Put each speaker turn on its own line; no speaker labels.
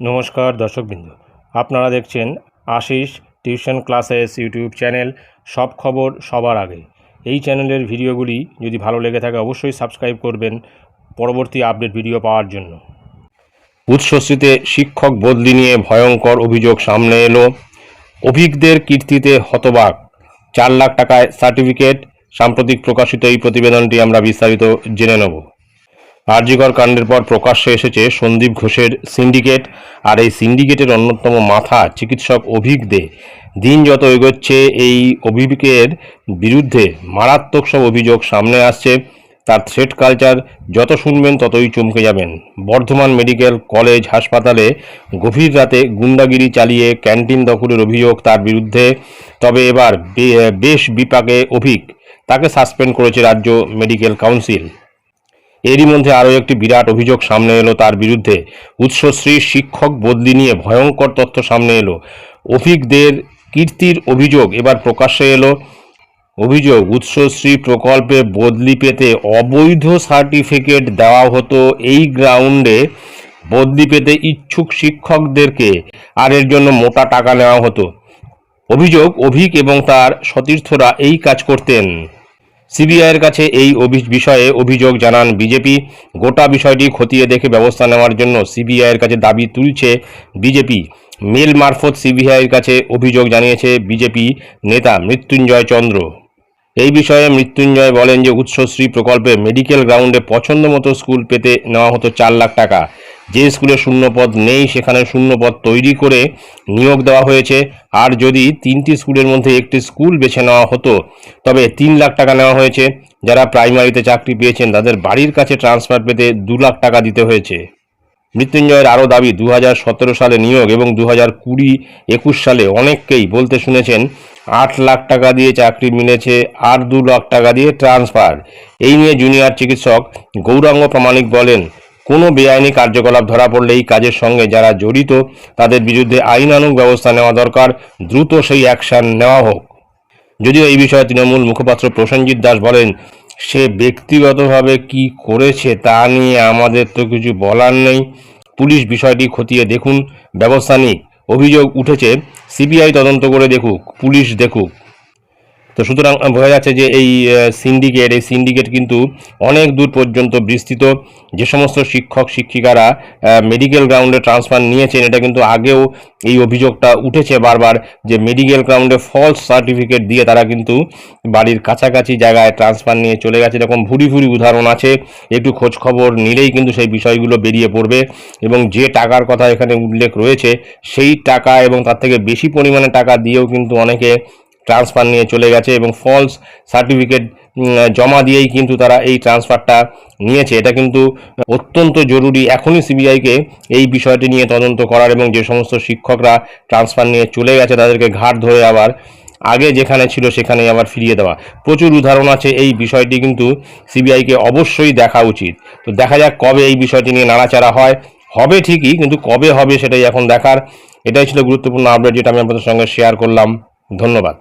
নমস্কার দর্শকবৃন্দ। আপনারা দেখছেন Ashis tuition classes YouTube channel সব খবর সবার আগে। এই চ্যানেলের ভিডিওগুলি যদি ভালো লেগে থাকে অবশ্যই সাবস্ক্রাইব করবেন পরবর্তী আপডেট ভিডিও পাওয়ার জন্য। উচ্ছ্বসিতে শিক্ষক বদলি নিয়ে ভয়ঙ্কর অভিযোগ সামনে এলো। অভিজ্ঞদের কীর্তিতে হতবাক। চার লাখ টাকায় সার্টিফিকেট। সাম্প্রতিক প্রকাশিত এই প্রতিবেদনটি আমরা বিস্তারিত জেনে নেব। আরজিকর কাণ্ডের পর প্রকাশ্যে এসেছে সন্দীপ ঘোষের সিন্ডিকেট আর এই সিন্ডিকেটের অন্যতম মাথা চিকিৎসক অভিক দে। দিন যত এগোচ্ছে, এই অভিকের বিরুদ্ধে মারাত্মক সব অভিযোগ সামনে আসছে। তার থ্রেট কালচার যত শুনবেন ততই চমকে যাবেন। বর্ধমান মেডিকেল কলেজ হাসপাতালে গভীর রাতে গুন্ডাগিরি চালিয়ে ক্যান্টিন দখলের অভিযোগ তার বিরুদ্ধে। তবে এবার বেশ বিপাকে অভিক। তাকে সাসপেন্ড করেছে রাজ্য মেডিকেল কাউন্সিল। এরই মধ্যে আরও একটি বিরাট অভিযোগ সামনে এলো তার বিরুদ্ধে। উৎসশ্রী শিক্ষক বদলি নিয়ে ভয়ঙ্কর তথ্য সামনে এলো। অভিজ্ঞদের কীর্তির অভিযোগ এবার প্রকাশ্যে এলো। অভিযোগ উৎসশ্রী প্রকল্পে বদলি পেতে অবৈধ সার্টিফিকেট দেওয়া হতো এই গ্রাউন্ডে। বদলি পেতে ইচ্ছুক শিক্ষকদেরকে আর এর জন্য মোটা টাকা নেওয়া হতো। অভিযোগ, অভিক এবং তার সতীর্থরা এই কাজ করতেন। সিবিআইয়ের কাছে এই বিষয়ে অভিযোগ জানান বিজেপি। গোটা বিষয়টি খতিয়ে দেখে ব্যবস্থা নেওয়ার জন্য সিবিআইয়ের কাছে দাবি তুলছে বিজেপি। মেল মারফত সিবিআইয়ের কাছে অভিযোগ জানিয়েছে বিজেপি নেতা মৃত্যুঞ্জয় চন্দ্র। এই বিষয়ে মৃত্যুঞ্জয় বলেন যে উৎসশ্রী প্রকল্পে মেডিকেল গ্রাউন্ডে পছন্দ মতো স্কুল পেতে নেওয়া হতো চার লাখ টাকা। যে স্কুলে শূন্যপদ নেই, সেখানে শূন্যপদ তৈরি করে নিয়োগ দেওয়া হয়েছে। আর যদি তিনটি স্কুলের মধ্যে একটি স্কুল বেছে নেওয়া হতো, তবে তিন লাখ টাকা নেওয়া হয়েছে। যারা প্রাইমারিতে চাকরি পেয়েছেন, তাদের বাড়ির কাছে ট্রান্সফার পেতে দু লাখ টাকা দিতে হয়েছে। মৃত্যুঞ্জয়ের আরও দাবি দু হাজার সতেরো সালে নিয়োগ এবং দু হাজার কুড়ি একুশ সালে অনেককেই বলতে শুনেছেন, আট লাখ টাকা দিয়ে চাকরি মিলেছে, আর দু লাখ টাকা দিয়ে ট্রান্সফার। এই নিয়ে জুনিয়র চিকিৎসক গৌরাঙ্গ প্রামাণিক বলেন কোনো বেআইনি কার্যকলাপ ধরা পড়লে এই কাজের সঙ্গে যারা জড়িত, তাদের বিরুদ্ধে আইনানুগ ব্যবস্থা নেওয়া দরকার, দ্রুত সেই অ্যাকশন নেওয়া হোক। যদিও এই বিষয়ে তৃণমূল মুখপাত্র প্রসেনজিৎ দাস বলেন, সে ব্যক্তিগতভাবে কি করেছে তা নিয়ে আমাদের তো কিছু বলার নেই। পুলিশ বিষয়টি খতিয়ে দেখুন, ব্যবস্থা নিক। অভিযোগ উঠেছে, সিবিআই তদন্ত করে দেখুক, পুলিশ দেখুক। তো সুতরাং বোঝা যাচ্ছে যে এই সিন্ডিকেট এই সিন্ডিকেট কিন্তু অনেক দূর পর্যন্ত বিস্তৃত। যে সমস্ত শিক্ষক, শিক্ষিকারা মেডিকেল গ্রাউন্ডে ট্রান্সফার নিয়েছেন, এটা কিন্তু আগেও এই অভিযোগটা উঠেছে বারবার যে মেডিকেল গ্রাউন্ডে ফলস সার্টিফিকেট দিয়ে তারা কিন্তু বাড়ির কাছাকাছি জায়গায় ট্রান্সফার নিয়ে চলে গেছে। এরকম ভুরি ভুরি উদাহরণ আছে, একটু খোঁজ খবর নিলেই কিন্তু সেই বিষয়গুলো বেরিয়ে পড়বে এবং যে টাকার কথা এখানে উল্লেখ রয়েছে, সেই টাকা এবং তার থেকে বেশি পরিমাণে টাকা দিয়েও কিন্তু অনেকে ট্রান্সফার নিয়ে চলে গেছে এবং ফলস সার্টিফিকেট জমা দিয়েই কিন্তু তারা এই ট্রান্সফারটা নিয়েছে। এটা কিন্তু অত্যন্ত জরুরি। এখনই সিবিআইকে এই বিষয়টি নিয়ে তদন্ত করার এবং যে সমস্ত শিক্ষকরা ট্রান্সফার নিয়ে চলে গেছে তাদেরকে ঘাট ধরে আবার আগে যেখানে ছিল সেখানে আবার ফিরিয়ে দেওয়া। প্রচুর উদাহরণ আছে এই বিষয়টি কিন্তু সিবিআইকে অবশ্যই দেখা উচিত। তো দেখা যাক কবে এই বিষয়টি নিয়ে নাড়াচাড়া হয়। হবে ঠিকই, কিন্তু কবে হবে সেটাই এখন দেখার। এটাই ছিল গুরুত্বপূর্ণ আপডেট যেটা আমি আপনাদের সঙ্গে শেয়ার করলাম। ধন্যবাদ।